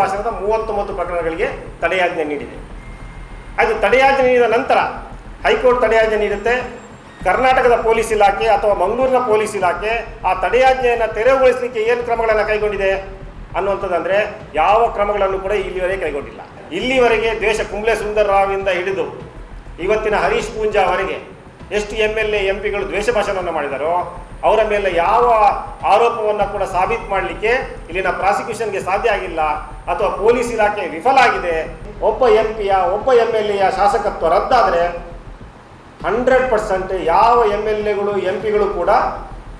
ಭಾಷಣದ ಮೂವತ್ತೊಂಬತ್ತು ಪ್ರಕರಣಗಳಿಗೆ ತಡೆಯಾಜ್ಞೆ ನೀಡಿದೆ. ಅದು ತಡೆಯಾಜ್ಞೆ ನೀಡಿದ ನಂತರ ಹೈಕೋರ್ಟ್ ತಡೆಯಾಜ್ಞೆ ನೀಡುತ್ತೆ. ಕರ್ನಾಟಕದ ಪೊಲೀಸ್ ಇಲಾಖೆ ಅಥವಾ ಮಂಗಳೂರಿನ ಪೊಲೀಸ್ ಇಲಾಖೆ ಆ ತಡೆಯಾಜ್ಞೆಯನ್ನು ತೆರವುಗೊಳಿಸಲಿಕ್ಕೆ ಏನು ಕ್ರಮಗಳನ್ನು ಕೈಗೊಂಡಿದೆ ಅನ್ನುವಂಥದ್ದಂದರೆ ಯಾವ ಕ್ರಮಗಳನ್ನು ಕೂಡ ಇಲ್ಲಿವರೆಗೆ ಕೈಗೊಂಡಿಲ್ಲ. ಇಲ್ಲಿವರೆಗೆ ದೇಶ ಕುಂಬ್ಳೆ ಸುಂದರ್ ರಾವಿಂದ ಹಿಡಿದು ಇವತ್ತಿನ ಹರೀಶ್ ಪೂಂಜಾ ಅವರಿಗೆ ಎಷ್ಟು ಎಂ ಎಲ್ ಎ ಎಂ ಪಿಗಳು ದ್ವೇಷ ಭಾಷಣವನ್ನು ಮಾಡಿದಾರೋ ಅವರ ಮೇಲೆ ಯಾವ ಆರೋಪವನ್ನು ಕೂಡ ಸಾಬೀತು ಮಾಡಲಿಕ್ಕೆ ಇಲ್ಲಿನ ಪ್ರಾಸಿಕ್ಯೂಷನ್ಗೆ ಸಾಧ್ಯ ಆಗಿಲ್ಲ. ಅಥವಾ ಪೊಲೀಸ್ ಇಲಾಖೆ ವಿಫಲ ಆಗಿದೆ, ಒಬ್ಬ ಎಂ ಪಿಯ, ಒಬ್ಬ ಎಂ ಎಲ್ ಎಯ ಶಾಸಕತ್ವ ರದ್ದಾದರೆ ಹಂಡ್ರೆಡ್ ಪರ್ಸೆಂಟ್ ಯಾವ ಎಂ ಎಲ್ ಎಗಳು, ಎಂ ಪಿಗಳು ಕೂಡ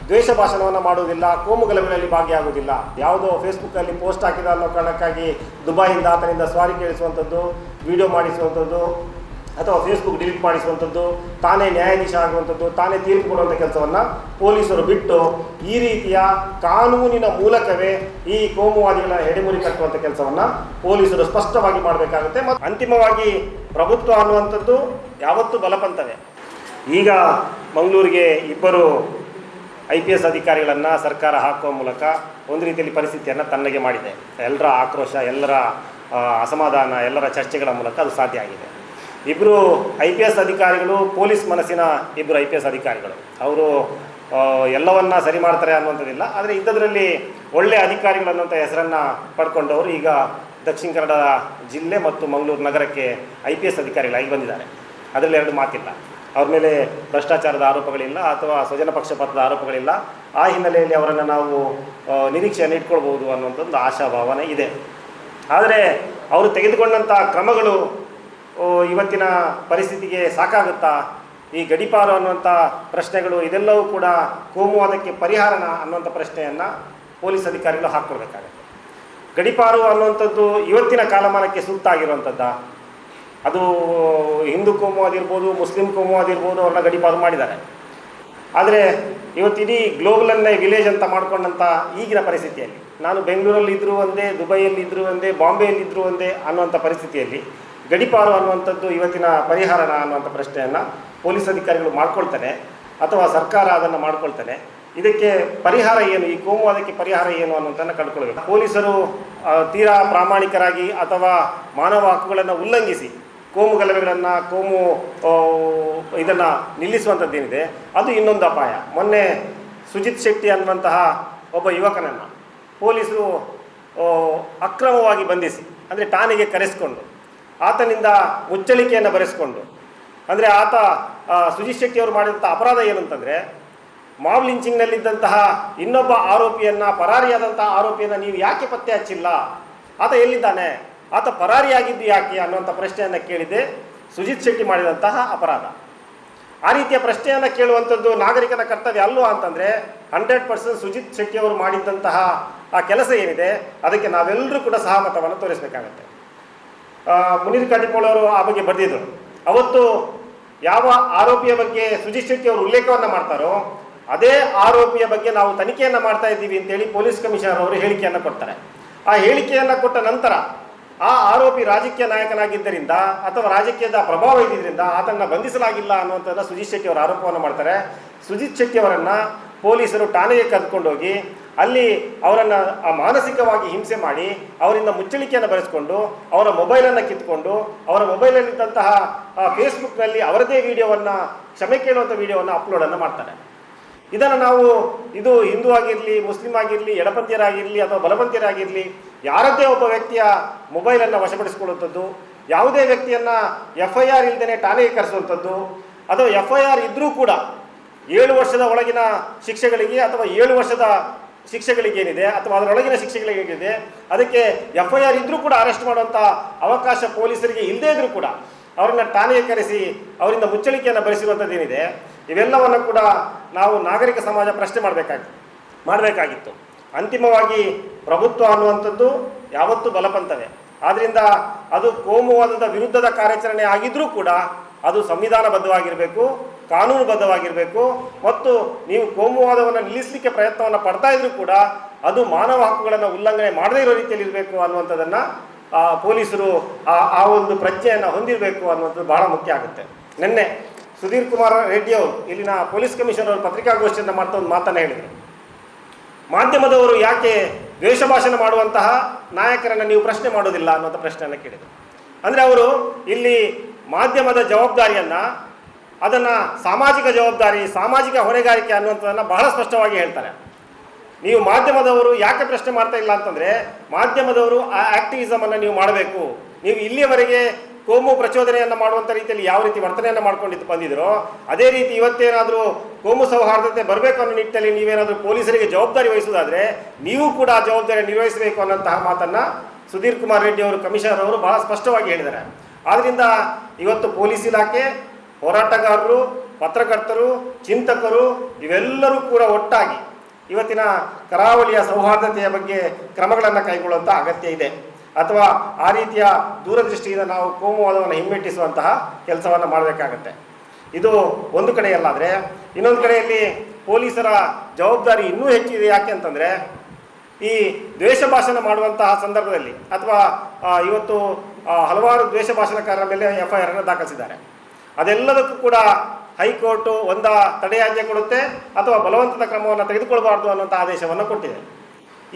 ದ್ವೇಷ ಭಾಷಣವನ್ನು ಮಾಡುವುದಿಲ್ಲ, ಕೋಮು ಗಲಭೆಯಲ್ಲಿ ಭಾಗಿಯಾಗುವುದಿಲ್ಲ. ಯಾವುದೋ ಫೇಸ್ಬುಕ್ಕಲ್ಲಿ ಪೋಸ್ಟ್ ಹಾಕಿದ ಅನ್ನೋ ಕಾರಣಕ್ಕಾಗಿ ದುಬೈಯಿಂದ ಆತನಿಂದ ಸ್ವಾರಿ ಕೇಳಿಸುವಂಥದ್ದು, ವಿಡಿಯೋ ಮಾಡಿಸುವಂಥದ್ದು ಅಥವಾ ಫೇಸ್ಬುಕ್ ಡಿಲೀಟ್ ಮಾಡಿಸುವಂಥದ್ದು, ತಾನೇ ನ್ಯಾಯಾಧೀಶ ಆಗುವಂಥದ್ದು, ತಾನೇ ತೀರ್ಪು ಕೊಡುವಂಥ ಕೆಲಸವನ್ನು ಪೊಲೀಸರು ಬಿಟ್ಟು ಈ ರೀತಿಯ ಕಾನೂನಿನ ಮೂಲಕವೇ ಈ ಕೋಮುವಾದಿಗಳ ಎಡೆಮುರಿ ಕಟ್ಟುವಂಥ ಕೆಲಸವನ್ನು ಪೊಲೀಸರು ಸ್ಪಷ್ಟವಾಗಿ ಮಾಡಬೇಕಾಗುತ್ತೆ. ಮತ್ತು ಅಂತಿಮವಾಗಿ ಪ್ರಭುತ್ವ ಅನ್ನುವಂಥದ್ದು ಯಾವತ್ತೂ ಬಲಪಂತವೇ ಈಗ ಮಂಗಳೂರಿಗೆ ಇಬ್ಬರು ಐ ಪಿ ಎಸ್ ಅಧಿಕಾರಿಗಳನ್ನು ಸರ್ಕಾರ ಹಾಕುವ ಮೂಲಕ ಒಂದು ರೀತಿಯಲ್ಲಿ ಪರಿಸ್ಥಿತಿಯನ್ನು ತನ್ನಗೆ ಮಾಡಿದೆ. ಎಲ್ಲರ ಆಕ್ರೋಶ, ಎಲ್ಲರ ಅಸಮಾಧಾನ, ಎಲ್ಲರ ಚರ್ಚೆಗಳ ಮೂಲಕ ಅದು ಸಾಧ್ಯ ಆಗಿದೆ. ಇಬ್ಬರು ಐ ಪಿ ಎಸ್ ಅಧಿಕಾರಿಗಳು, ಪೊಲೀಸ್ ಮನಸ್ಸಿನ ಇಬ್ಬರು ಐ ಪಿ ಎಸ್ ಅಧಿಕಾರಿಗಳು. ಅವರು ಎಲ್ಲವನ್ನ ಸರಿ ಮಾಡ್ತಾರೆ ಅನ್ನುವಂಥದ್ದಿಲ್ಲ. ಆದರೆ ಇದ್ದದರಲ್ಲಿ ಒಳ್ಳೆಯ ಅಧಿಕಾರಿಗಳು ಅನ್ನುವಂಥ ಹೆಸರನ್ನು ಪಡ್ಕೊಂಡವರು ಈಗ ದಕ್ಷಿಣ ಕನ್ನಡ ಜಿಲ್ಲೆ ಮತ್ತು ಮಂಗಳೂರು ನಗರಕ್ಕೆ ಐ ಪಿ ಎಸ್ ಅಧಿಕಾರಿಗಳಾಗಿ ಬಂದಿದ್ದಾರೆ. ಅದರಲ್ಲಿ ಎರಡು ಮಾತಿಲ್ಲ. ಅವ್ರ ಮೇಲೆ ಭ್ರಷ್ಟಾಚಾರದ ಆರೋಪಗಳಿಲ್ಲ ಅಥವಾ ಸ್ವಜನ ಪಕ್ಷಪಾತದ ಆರೋಪಗಳಿಲ್ಲ. ಆ ಹಿನ್ನೆಲೆಯಲ್ಲಿ ಅವರನ್ನು ನಾವು ನಿರೀಕ್ಷೆಯನ್ನು ಇಟ್ಕೊಳ್ಬೋದು ಅನ್ನುವಂಥದ್ದು ಆಶಾಭಾವನೆ ಇದೆ. ಆದರೆ ಅವರು ತೆಗೆದುಕೊಂಡಂಥ ಕ್ರಮಗಳು ಇವತ್ತಿನ ಪರಿಸ್ಥಿತಿಗೆ ಸಾಕಾಗುತ್ತಾ? ಈ ಗಡಿಪಾರು ಅನ್ನುವಂಥ ಪ್ರಶ್ನೆಗಳು ಇದೆಲ್ಲವೂ ಕೂಡ ಕೋಮುವಾದಕ್ಕೆ ಪರಿಹಾರನ ಅನ್ನುವಂಥ ಪ್ರಶ್ನೆಯನ್ನು ಪೊಲೀಸ್ ಅಧಿಕಾರಿಗಳು ಹಾಕ್ಕೊಳ್ಬೇಕಾಗತ್ತೆ ಗಡಿಪಾರು ಅನ್ನುವಂಥದ್ದು ಇವತ್ತಿನ ಕಾಲಮಾನಕ್ಕೆ ಸೂಕ್ತ ಆಗಿರುವಂಥದ್ದ ಅದು ಹಿಂದೂ ಕೋಮು ಆಗಿರ್ಬೋದು ಮುಸ್ಲಿಂ ಕೋಮು ಆಗಿರ್ಬೋದು ಅವ್ರನ್ನ ಗಡಿಪಾರು ಮಾಡಿದ್ದಾರೆ. ಆದರೆ ಇವತ್ತು ಇಡೀ ಗ್ಲೋಬಲನ್ನೇ ವಿಲೇಜ್ ಅಂತ ಮಾಡ್ಕೊಂಡಂಥ ಈಗಿನ ಪರಿಸ್ಥಿತಿಯಲ್ಲಿ, ನಾನು ಬೆಂಗಳೂರಲ್ಲಿ ಇದ್ದರೂ ಒಂದೇ ದುಬೈಯಲ್ಲಿ ಇದ್ದರೂ ಒಂದೇ ಬಾಂಬೆಯಲ್ಲಿ ಇದ್ದರೂ ಒಂದೇ ಅನ್ನುವಂಥ ಪರಿಸ್ಥಿತಿಯಲ್ಲಿ ಗಡಿಪಾರು ಅನ್ನುವಂಥದ್ದು ಇವತ್ತಿನ ಪರಿಹಾರನ ಅನ್ನುವಂಥ ಪ್ರಶ್ನೆಯನ್ನು ಪೊಲೀಸ್ ಅಧಿಕಾರಿಗಳು ಮಾಡ್ಕೊಳ್ತಾರೆ ಅಥವಾ ಸರ್ಕಾರ ಅದನ್ನು ಮಾಡ್ಕೊಳ್ತಾರೆ. ಇದಕ್ಕೆ ಪರಿಹಾರ ಏನು? ಈ ಕೋಮುವಾದಕ್ಕೆ ಪರಿಹಾರ ಏನು ಅನ್ನೋದನ್ನು ಕಂಡುಕೊಳ್ಬೇಕು ಪೊಲೀಸರು ತೀರಾ ಪ್ರಾಮಾಣಿಕರಾಗಿ ಅಥವಾ ಮಾನವ ಹಕ್ಕುಗಳನ್ನು ಉಲ್ಲಂಘಿಸಿ ಕೋಮು ಗಲಭೆಗಳನ್ನು, ಕೋಮು ಇದನ್ನು ನಿಲ್ಲಿಸುವಂಥದ್ದೇನಿದೆ, ಅದು ಇನ್ನೊಂದು ಅಪಾಯ. ಮೊನ್ನೆ ಸುಜಿತ್ ಶೆಟ್ಟಿ ಅನ್ನುವಂತಹ ಒಬ್ಬ ಯುವಕನನ್ನು ಪೊಲೀಸರು ಅಕ್ರಮವಾಗಿ ಬಂಧಿಸಿ, ಅಂದರೆ ಠಾಣೆಗೆ ಕರೆಸಿಕೊಂಡು ಆತನಿಂದ ಮುಚ್ಚಳಿಕೆಯನ್ನು ಬರೆಸಿಕೊಂಡು, ಅಂದರೆ ಆತ ಸುಜಿತ್ ಶೆಟ್ಟಿ ಅವರು ಮಾಡಿದಂಥ ಅಪರಾಧ ಏನು ಅಂತಂದರೆ, ಮಾವ್ ಲಿಂಚಿಂಗ್ನಲ್ಲಿದ್ದಂತಹ ಇನ್ನೊಬ್ಬ ಆರೋಪಿಯನ್ನು, ಪರಾರಿಯಾದಂತಹ ಆರೋಪಿಯನ್ನು ನೀವು ಯಾಕೆ ಪತ್ತೆ ಹಚ್ಚಿಲ್ಲ? ಆತ ಎಲ್ಲಿದ್ದಾನೆ? ಆತ ಪರಾರಿಯಾಗಿದ್ದು ಯಾಕೆ ಅನ್ನುವಂಥ ಪ್ರಶ್ನೆಯನ್ನು ಕೇಳಿದೆ ಸುಜಿತ್ ಶೆಟ್ಟಿ ಮಾಡಿದಂತಹ ಅಪರಾಧ. ಆ ರೀತಿಯ ಪ್ರಶ್ನೆಯನ್ನು ಕೇಳುವಂಥದ್ದು ನಾಗರಿಕನ ಕರ್ತವ್ಯ ಅಲ್ವಾ ಅಂತಂದರೆ, ಹಂಡ್ರೆಡ್ ಪರ್ಸೆಂಟ್ ಸುಜಿತ್ ಶೆಟ್ಟಿಯವರು ಮಾಡಿದ್ದಂತಹ ಆ ಕೆಲಸ ಏನಿದೆ, ಅದಕ್ಕೆ ನಾವೆಲ್ಲರೂ ಕೂಡ ಸಹಮತವನ್ನು ತೋರಿಸಬೇಕಾಗತ್ತೆ. ಮುನೀರ್ ಕಾಟಿಪೋಳ್ ಅವರು ಆ ಬಗ್ಗೆ ಬರೆದಿದ್ರು. ಅವತ್ತು ಯಾವ ಆರೋಪಿಯ ಬಗ್ಗೆ ಸುಜಿತ್ ಶೆಟ್ಟಿ ಅವರು ಉಲ್ಲೇಖವನ್ನು ಮಾಡ್ತಾರೋ, ಅದೇ ಆರೋಪಿಯ ಬಗ್ಗೆ ನಾವು ತನಿಖೆಯನ್ನು ಮಾಡ್ತಾ ಇದ್ದೀವಿ ಅಂತೇಳಿ ಪೊಲೀಸ್ ಕಮಿಷನರ್ ಅವರು ಹೇಳಿಕೆಯನ್ನು ಕೊಡ್ತಾರೆ. ಆ ಹೇಳಿಕೆಯನ್ನು ಕೊಟ್ಟ ನಂತರ ಆ ಆರೋಪಿ ರಾಜಕೀಯ ನಾಯಕನಾಗಿದ್ದರಿಂದ ಅಥವಾ ರಾಜಕೀಯದ ಪ್ರಭಾವ ಇದ್ದಿದ್ದರಿಂದ ಆತನ ಬಂಧಿಸಲಾಗಿಲ್ಲ ಅನ್ನುವಂಥದ್ದು ಸುಜಿತ್ ಶೆಟ್ಟಿ ಅವರು ಆರೋಪವನ್ನು ಮಾಡ್ತಾರೆ. ಸುಜಿತ್ ಶೆಟ್ಟಿ ಅವರನ್ನು ಪೊಲೀಸರು ಠಾಣೆಗೆ ಕರೆದುಕೊಂಡೋಗಿ ಅಲ್ಲಿ ಅವರನ್ನು ಮಾನಸಿಕವಾಗಿ ಹಿಂಸೆ ಮಾಡಿ ಅವರಿಂದ ಮುಚ್ಚಳಿಕೆಯನ್ನು ಬರೆಸ್ಕೊಂಡು ಅವರ ಮೊಬೈಲನ್ನು ಕಿತ್ಕೊಂಡು ಅವರ ಮೊಬೈಲಲ್ಲಿದ್ದಂತಹ ಫೇಸ್ಬುಕ್ನಲ್ಲಿ ಅವರದೇ ವಿಡಿಯೋವನ್ನು, ಕ್ಷಮೆ ಕೇಳುವಂಥ ವಿಡಿಯೋವನ್ನು ಅಪ್ಲೋಡನ್ನು ಮಾಡ್ತಾರೆ. ಇದನ್ನು ನಾವು, ಇದು ಹಿಂದೂ ಆಗಿರಲಿ, ಮುಸ್ಲಿಂ ಆಗಿರಲಿ, ಎಡಪಂಥೀಯರಾಗಿರಲಿ ಅಥವಾ ಬಲಪಂಥೀಯರಾಗಿರಲಿ, ಯಾರದ್ದೇ ಒಬ್ಬ ವ್ಯಕ್ತಿಯ ಮೊಬೈಲನ್ನು ವಶಪಡಿಸಿಕೊಳ್ಳುವಂಥದ್ದು, ಯಾವುದೇ ವ್ಯಕ್ತಿಯನ್ನು ಎಫ್ ಐ ಆರ್ ಇಲ್ಲದೇ ಠಾಣೆಗೆ ಕರೆಸುವಂಥದ್ದು, ಅಥವಾ ಎಫ್ ಐ ಆರ್ ಇದ್ದರೂ ಕೂಡ ಏಳು ವರ್ಷದ ಒಳಗಿನ ಶಿಕ್ಷೆಗಳಿಗೆ ಅಥವಾ ಏಳು ವರ್ಷದ ಶಿಕ್ಷೆಗಳಿಗೇನಿದೆ ಅಥವಾ ಅದರೊಳಗಿನ ಶಿಕ್ಷೆಗಳಿಗೇನಿದೆ, ಅದಕ್ಕೆ ಎಫ್ ಐ ಆರ್ ಇದ್ದರೂ ಕೂಡ ಅರೆಸ್ಟ್ ಮಾಡುವಂಥ ಅವಕಾಶ ಪೊಲೀಸರಿಗೆ ಇಲ್ಲದೇ ಇದ್ದರೂ ಕೂಡ ಅವರನ್ನು ಠಾಣೆಗೆ ಕರೆಸಿ ಅವರಿಂದ ಮುಚ್ಚಳಿಕೆಯನ್ನು ಬರೆಸಿರುವಂಥದ್ದೇನಿದೆ ಇವೆಲ್ಲವನ್ನು ಕೂಡ ನಾವು ನಾಗರಿಕ ಸಮಾಜ ಪ್ರಶ್ನೆ ಮಾಡಬೇಕಾಗಿ, ಮಾಡಬೇಕಾಗಿತ್ತು. ಅಂತಿಮವಾಗಿ ಪ್ರಭುತ್ವ ಅನ್ನುವಂಥದ್ದು ಯಾವತ್ತೂ ಬಲಪಂತವೇ ಆದ್ದರಿಂದ ಅದು ಕೋಮುವಾದದ ವಿರುದ್ಧದ ಕಾರ್ಯಾಚರಣೆ ಆಗಿದ್ದರೂ ಕೂಡ ಅದು ಸಂವಿಧಾನಬದ್ಧವಾಗಿರಬೇಕು, ಕಾನೂನುಬದ್ಧವಾಗಿರಬೇಕು, ಮತ್ತು ನೀವು ಕೋಮುವಾದವನ್ನು ನಿಲ್ಲಿಸಲಿಕ್ಕೆ ಪ್ರಯತ್ನವನ್ನು ಪಡ್ತಾ ಇದ್ರೂ ಕೂಡ ಅದು ಮಾನವ ಹಕ್ಕುಗಳನ್ನು ಉಲ್ಲಂಘನೆ ಮಾಡದೇ ಇರೋ ರೀತಿಯಲ್ಲಿ ಇರಬೇಕು ಅನ್ನುವಂಥದ್ದನ್ನು ಪೊಲೀಸರು ಆ ಆ ಒಂದು ಪ್ರಜ್ಞೆಯನ್ನು ಹೊಂದಿರಬೇಕು ಅನ್ನುವಂಥದ್ದು ಬಹಳ ಮುಖ್ಯ ಆಗುತ್ತೆ. ನಿನ್ನೆ ಸುಧೀರ್ ಕುಮಾರ್ ರೆಡ್ಡಿ ಅವರು, ಇಲ್ಲಿನ ಪೊಲೀಸ್ ಕಮಿಷನರ್ ಅವರು ಪತ್ರಿಕಾಗೋಷ್ಠಿಯನ್ನು ಮಾಡ್ತಾ ಒಂದು ಮಾತನ್ನು ಹೇಳಿದರು. ಮಾಧ್ಯಮದವರು ಯಾಕೆ ದ್ವೇಷ ಭಾಷಣ ಮಾಡುವಂತಹ ನಾಯಕರನ್ನು ನೀವು ಪ್ರಶ್ನೆ ಮಾಡೋದಿಲ್ಲ ಅನ್ನುವಂಥ ಪ್ರಶ್ನೆಯನ್ನು ಕೇಳಿದರು. ಅಂದರೆ ಅವರು ಇಲ್ಲಿ ಮಾಧ್ಯಮದ ಜವಾಬ್ದಾರಿಯನ್ನು, ಅದನ್ನು ಸಾಮಾಜಿಕ ಜವಾಬ್ದಾರಿ, ಸಾಮಾಜಿಕ ಹೊಣೆಗಾರಿಕೆ ಅನ್ನುವಂಥದ್ದನ್ನು ಬಹಳ ಸ್ಪಷ್ಟವಾಗಿ ಹೇಳ್ತಾರೆ. ನೀವು ಮಾಧ್ಯಮದವರು ಯಾಕೆ ಪ್ರಶ್ನೆ ಮಾಡ್ತಾ ಇಲ್ಲ ಅಂತಂದರೆ, ಮಾಧ್ಯಮದವರು ಆ ಆ್ಯಕ್ಟಿವಿಸಮನ್ನು ನೀವು ಮಾಡಬೇಕು. ನೀವು ಇಲ್ಲಿಯವರೆಗೆ ಕೋಮು ಪ್ರಚೋದನೆಯನ್ನು ಮಾಡುವಂಥ ರೀತಿಯಲ್ಲಿ ಯಾವ ರೀತಿ ವರ್ತನೆಯನ್ನು ಮಾಡ್ಕೊಂಡಿದ್ದು ಬಂದಿದ್ರೋ, ಅದೇ ರೀತಿ ಇವತ್ತೇನಾದರೂ ಕೋಮು ಸೌಹಾರ್ದತೆ ಬರಬೇಕು ಅನ್ನೋ ನಿಟ್ಟಿನಲ್ಲಿ ನೀವೇನಾದರೂ ಪೊಲೀಸರಿಗೆ ಜವಾಬ್ದಾರಿ ವಹಿಸೋದಾದರೆ ನೀವು ಕೂಡ ಆ ಜವಾಬ್ದಾರಿ ನಿರ್ವಹಿಸಬೇಕು ಅನ್ನೋಂತಹ ಮಾತನ್ನು ಸುಧೀರ್ ಕುಮಾರ್ ರೆಡ್ಡಿ ಅವರು, ಕಮಿಷನರ್ ಅವರು ಬಹಳ ಸ್ಪಷ್ಟವಾಗಿ ಹೇಳಿದ್ದಾರೆ. ಆದ್ದರಿಂದ ಇವತ್ತು ಪೊಲೀಸ್ ಇಲಾಖೆ, ಹೋರಾಟಗಾರರು, ಪತ್ರಕರ್ತರು, ಚಿಂತಕರು, ಇವೆಲ್ಲರೂ ಕೂಡ ಒಟ್ಟಾಗಿ ಇವತ್ತಿನ ಕರಾವಳಿಯ ಸೌಹಾರ್ದತೆಯ ಬಗ್ಗೆ ಕ್ರಮಗಳನ್ನು ಕೈಗೊಳ್ಳುವಂಥ ಅಗತ್ಯ ಇದೆ. ಅಥವಾ ಆ ರೀತಿಯ ದೂರದೃಷ್ಟಿಯಿಂದ ನಾವು ಕೋಮುವಾದವನ್ನು ಹಿಮ್ಮೆಟ್ಟಿಸುವಂತಹ ಕೆಲಸವನ್ನು ಮಾಡಬೇಕಾಗತ್ತೆ. ಇದು ಒಂದು ಕಡೆಯಲ್ಲಾದರೆ, ಇನ್ನೊಂದು ಕಡೆಯಲ್ಲಿ ಪೊಲೀಸರ ಜವಾಬ್ದಾರಿ ಇನ್ನೂ ಹೆಚ್ಚಿದೆ ಯಾಕೆ ಅಂತಂದರೆ, ಈ ದ್ವೇಷ ಭಾಷಣ ಮಾಡುವಂತಹ ಸಂದರ್ಭದಲ್ಲಿ ಅಥವಾ ಇವತ್ತು ಹಲವಾರು ದ್ವೇಷ ಭಾಷಣಕಾರರ ಮೇಲೆ ಎಫ್ ಐ ಆರನ್ನು ದಾಖಲಿಸಿದ್ದಾರೆ. ಅದೆಲ್ಲದಕ್ಕೂ ಕೂಡ ಹೈಕೋರ್ಟು ಒಂದ ತಡೆಯಾಜ್ಞೆ ಕೊಡುತ್ತೆ ಅಥವಾ ಬಲವಂತದ ಕ್ರಮವನ್ನು ತೆಗೆದುಕೊಳ್ಬಾರ್ದು ಅನ್ನುವಂಥ ಆದೇಶವನ್ನು ಕೊಟ್ಟಿದೆ.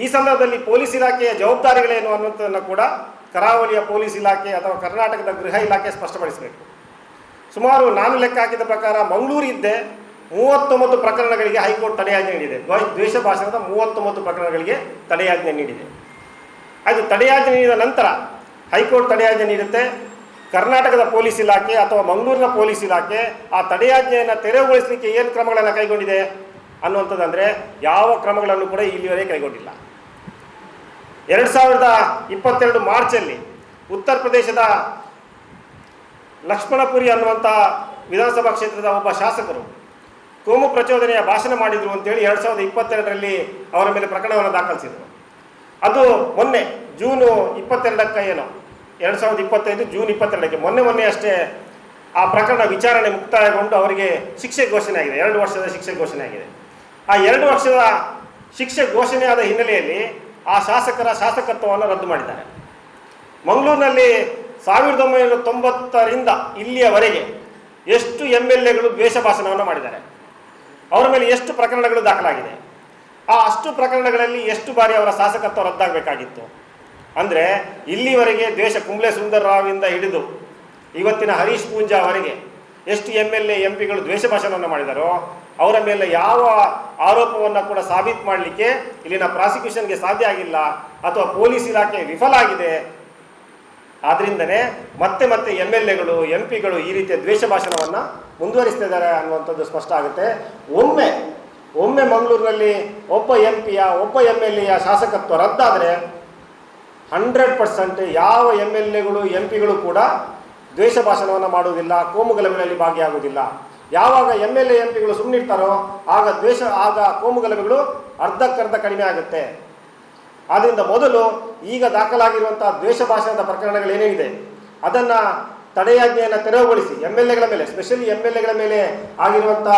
ಈ ಸಂದರ್ಭದಲ್ಲಿ ಪೊಲೀಸ್ ಇಲಾಖೆಯ ಜವಾಬ್ದಾರಿಗಳೇನು ಅನ್ನುವಂಥದ್ದನ್ನು ಕೂಡ ಕರಾವಳಿಯ ಪೊಲೀಸ್ ಇಲಾಖೆ ಅಥವಾ ಕರ್ನಾಟಕದ ಗೃಹ ಇಲಾಖೆ ಸ್ಪಷ್ಟಪಡಿಸಬೇಕು. ಸುಮಾರು ನಾನು ಲೆಕ್ಕ ಹಾಕಿದ ಪ್ರಕಾರ ಮಂಗಳೂರಿದ್ದೇ ಮೂವತ್ತೊಂಬತ್ತು ಪ್ರಕರಣಗಳಿಗೆ ಹೈಕೋರ್ಟ್ ತಡೆಯಾಜ್ಞೆ ನೀಡಿದೆ. ದ್ವ- ದ್ವೇಷ ಭಾಷಣದ ಮೂವತ್ತೊಂಬತ್ತು ಪ್ರಕರಣಗಳಿಗೆ ತಡೆಯಾಜ್ಞೆ ನೀಡಿದೆ. ಅದು ತಡೆಯಾಜ್ಞೆ ನೀಡಿದ ನಂತರ ಹೈಕೋರ್ಟ್ ತಡೆಯಾಜ್ಞೆ ನೀಡುತ್ತೆ. ಕರ್ನಾಟಕದ ಪೊಲೀಸ್ ಇಲಾಖೆ ಅಥವಾ ಮಂಗಳೂರಿನ ಪೊಲೀಸ್ ಇಲಾಖೆ ಆ ತಡೆಯಾಜ್ಞೆಯನ್ನು ತೆರವುಗೊಳಿಸಲಿಕ್ಕೆ ಏನು ಕ್ರಮಗಳನ್ನು ಕೈಗೊಂಡಿದೆ ಅನ್ನುವಂಥದ್ದಂದರೆ ಯಾವ ಕ್ರಮಗಳನ್ನು ಕೂಡ ಇಲ್ಲಿವರೆಗೆ ಕೈಗೊಂಡಿಲ್ಲ. ಎರಡು ಸಾವಿರದ ಇಪ್ಪತ್ತೆರಡು ಮಾರ್ಚಲ್ಲಿ ಉತ್ತರ ಪ್ರದೇಶದ ಲಕ್ಷ್ಮಣಪುರಿ ಅನ್ನುವಂಥ ವಿಧಾನಸಭಾ ಕ್ಷೇತ್ರದ ಒಬ್ಬ ಶಾಸಕರು ಕೋಮು ಪ್ರಚೋದನೆಯ ಭಾಷಣ ಮಾಡಿದರು ಅಂತೇಳಿ ಎರಡು ಸಾವಿರದ ಇಪ್ಪತ್ತೆರಡರಲ್ಲಿ ಅವರ ಮೇಲೆ ಪ್ರಕರಣವನ್ನು ದಾಖಲಿಸಿದರು. ಅದು ಮೊನ್ನೆ ಜೂನು ಇಪ್ಪತ್ತೆರಡಕ್ಕ ಏನೋ. ಎರಡು ಸಾವಿರದ ಇಪ್ಪತ್ತೈದು ಜೂನ್ ಇಪ್ಪತ್ತೆರಡಕ್ಕೆ. ಮೊನ್ನೆ ಮೊನ್ನೆ ಅಷ್ಟೇ ಆ ಪ್ರಕರಣ ವಿಚಾರಣೆ ಮುಕ್ತಾಯಗೊಂಡು ಅವರಿಗೆ ಶಿಕ್ಷೆ ಘೋಷಣೆ ಆಗಿದೆ. ಎರಡು ವರ್ಷದ ಶಿಕ್ಷೆ ಘೋಷಣೆ ಆಗಿದೆ. ಆ ಎರಡು ವರ್ಷದ ಶಿಕ್ಷೆ ಘೋಷಣೆಯಾದ ಹಿನ್ನೆಲೆಯಲ್ಲಿ ಆ ಶಾಸಕರ ಶಾಸಕತ್ವವನ್ನು ರದ್ದು ಮಾಡಿದ್ದಾರೆ. ಮಂಗಳೂರಿನಲ್ಲಿ ಸಾವಿರದ ಒಂಬೈನೂರ ತೊಂಬತ್ತರಿಂದ ಇಲ್ಲಿಯವರೆಗೆ ಎಷ್ಟು ಎಂ ಎಲ್ ಎಗಳು ದ್ವೇಷ ಭಾಷಣವನ್ನು ಮಾಡಿದ್ದಾರೆ. ಅವರ ಮೇಲೆ ಎಷ್ಟು ಪ್ರಕರಣಗಳು ದಾಖಲಾಗಿದೆ. ಆ ಅಷ್ಟು ಪ್ರಕರಣಗಳಲ್ಲಿ ಎಷ್ಟು ಬಾರಿ ಅವರ ಶಾಸಕತ್ವ ರದ್ದಾಗಬೇಕಾಗಿತ್ತು. ಅಂದರೆ ಇಲ್ಲಿವರೆಗೆ ದೇಶ ಕುಂಬ್ಳೆ ಸುಂದರರಾವಿಂದ ಹಿಡಿದು ಇವತ್ತಿನ ಹರೀಶ್ ಪೂಂಜಾ ಅವರಿಗೆ ಎಷ್ಟು ಎಂ ಎಲ್ ಎ ಎಂ ಪಿಗಳು ದ್ವೇಷ ಭಾಷಣವನ್ನು ಮಾಡಿದಾರೋ ಅವರ ಮೇಲೆ ಯಾವ ಆರೋಪವನ್ನು ಕೂಡ ಸಾಬೀತು ಮಾಡಲಿಕ್ಕೆ ಇಲ್ಲಿನ ಪ್ರಾಸಿಕ್ಯೂಷನ್ಗೆ ಸಾಧ್ಯ ಆಗಿಲ್ಲ ಅಥವಾ ಪೊಲೀಸ್ ಇಲಾಖೆ ವಿಫಲ ಆಗಿದೆ. ಆದ್ದರಿಂದನೇ ಮತ್ತೆ ಮತ್ತೆ ಎಂ ಎಲ್ ಎಗಳು ಎಂ ಪಿಗಳು ಈ ರೀತಿಯ ದ್ವೇಷ ಭಾಷಣವನ್ನು ಮುಂದುವರಿಸ್ತಾ ಇದ್ದಾರೆ ಅನ್ನುವಂಥದ್ದು ಸ್ಪಷ್ಟ ಆಗುತ್ತೆ. ಒಮ್ಮೆ ಒಮ್ಮೆ ಮಂಗಳೂರಿನಲ್ಲಿ ಒಬ್ಬ ಎಂ ಪಿಯ ಒಬ್ಬ ಎಂ ಎಲ್ ಎಯ ಶಾಸಕತ್ವ ರದ್ದಾದರೆ ಹಂಡ್ರೆಡ್ ಪರ್ಸೆಂಟ್ ಯಾವ ಎಂ ಎಲ್ ಎಗಳು, ಎಂ ಪಿಗಳು ಕೂಡ ದ್ವೇಷ ಭಾಷಣವನ್ನು ಮಾಡುವುದಿಲ್ಲ ಕೋಮುಗಲಭೆಗಳಲ್ಲಿ ಭಾಗಿಯಾಗುವುದಿಲ್ಲ. ಯಾವಾಗ ಎಂ ಎಲ್ ಎ, ಎಂ ಪಿಗಳು ಸುಮ್ಮನಿರ್ತಾರೋ ಆಗ ದ್ವೇಷ, ಆಗ ಕೋಮುಗಲಭೆಗಳು ಅರ್ಧಕ್ಕರ್ಧ ಕಡಿಮೆ ಆಗುತ್ತೆ. ಆದ್ದರಿಂದ ಮೊದಲು ಈಗ ದಾಖಲಾಗಿರುವಂತಹ ದ್ವೇಷ ಭಾಷಣದ ಪ್ರಕರಣಗಳೇನೇನಿದೆ ಅದನ್ನು ತಡೆಯಾಜ್ಞೆಯನ್ನು ತೆರವುಗೊಳಿಸಿ ಎಂ ಎಲ್ ಎಗಳ ಮೇಲೆ ಸ್ಪೆಷಲಿ ಎಂ ಎಲ್ ಎಗಳ ಮೇಲೆ ಆಗಿರುವಂಥ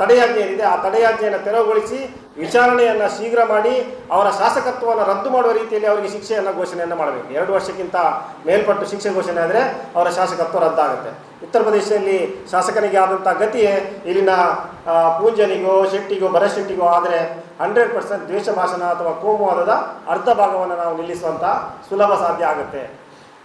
ತಡೆಯಾಜ್ಞೆ ಏನಿದೆ ಆ ತಡೆಯಾಜ್ಞೆಯನ್ನು ತೆರವುಗೊಳಿಸಿ ವಿಚಾರಣೆಯನ್ನು ಶೀಘ್ರ ಮಾಡಿ ಅವರ ಶಾಸಕತ್ವವನ್ನು ರದ್ದು ಮಾಡುವ ರೀತಿಯಲ್ಲಿ ಅವರಿಗೆ ಶಿಕ್ಷೆಯನ್ನು ಘೋಷಣೆಯನ್ನು ಮಾಡಬೇಕು. ಎರಡು ವರ್ಷಕ್ಕಿಂತ ಮೇಲ್ಪಟ್ಟು ಶಿಕ್ಷೆ ಘೋಷಣೆ ಆದರೆ ಅವರ ಶಾಸಕತ್ವ ರದ್ದಾಗುತ್ತೆ. ಉತ್ತರ ಪ್ರದೇಶದಲ್ಲಿ ಶಾಸಕನಿಗೆ ಆದಂಥ ಗತಿಯೇ ಇಲ್ಲಿನ ಪೂಂಜನಿಗೋ, ಶೆಟ್ಟಿಗೋ ಭರಶೆಟ್ಟಿಗೋ ಆದರೆ ಹಂಡ್ರೆಡ್ ಪರ್ಸೆಂಟ್ ದ್ವೇಷ ಭಾಷಣ ಅಥವಾ ಕೋಮುವಾದದ ಅರ್ಧ ಭಾಗವನ್ನು ನಾವು ನಿಲ್ಲಿಸುವಂಥ ಸುಲಭ ಸಾಧ್ಯ ಆಗುತ್ತೆ.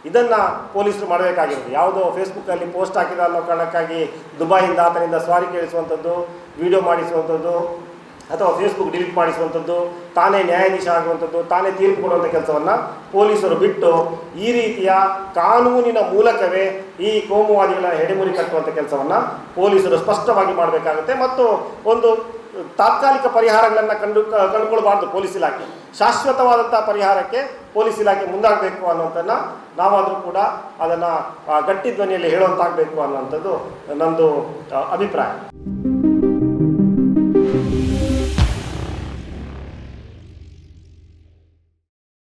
ಇದನ್ನು ಪೊಲೀಸರು ಮಾಡಬೇಕಾಗಿರೋದು. ಯಾವುದೋ ಫೇಸ್ಬುಕ್ಕಲ್ಲಿ ಪೋಸ್ಟ್ ಹಾಕಿದ ಅನ್ನೋ ಕಾರಣಕ್ಕಾಗಿ ದುಬೈಯಿಂದ ಆತನಿಂದ ಸ್ವಾರಿ ಕೇಳಿಸುವಂಥದ್ದು, ವಿಡಿಯೋ ಮಾಡಿಸುವಂಥದ್ದು, ಅಥವಾ ಫೇಸ್ಬುಕ್ ಡಿಲೀಟ್ ಮಾಡಿಸುವಂಥದ್ದು, ತಾನೇ ನ್ಯಾಯಾಧೀಶ ಆಗುವಂಥದ್ದು, ತಾನೇ ತೀರ್ಪು ಕೊಡುವಂಥ ಕೆಲಸವನ್ನು ಪೊಲೀಸರು ಬಿಟ್ಟು ಈ ರೀತಿಯ ಕಾನೂನಿನ ಮೂಲಕವೇ ಈ ಕೋಮುವಾದಿಗಳ ಹೆಡೆಮುರಿ ಕಟ್ಟುವಂಥ ಕೆಲಸವನ್ನು ಪೊಲೀಸರು ಸ್ಪಷ್ಟವಾಗಿ ಮಾಡಬೇಕಾಗುತ್ತೆ. ಮತ್ತು ಒಂದು ತಾತ್ಕಾಲಿಕ ಪರಿಹಾರಗಳನ್ನು ಕಂಡು, ಕಂಡುಕೊಳ್ಬಾರ್ದು ಪೊಲೀಸ್ ಇಲಾಖೆ. ಶಾಶ್ವತವಾದಂಥ ಪರಿಹಾರಕ್ಕೆ ಪೊಲೀಸ್ ಇಲಾಖೆ ಮುಂದಾಗಬೇಕು ಅನ್ನೋದನ್ನು ನಾವಾದರೂ ಕೂಡ ಅದನ್ನು ಗಟ್ಟಿ ಧ್ವನಿಯಲ್ಲಿ ಹೇಳುವಂತಾಗಬೇಕು ಅನ್ನೋಂಥದ್ದು ನಂದು ಅಭಿಪ್ರಾಯ.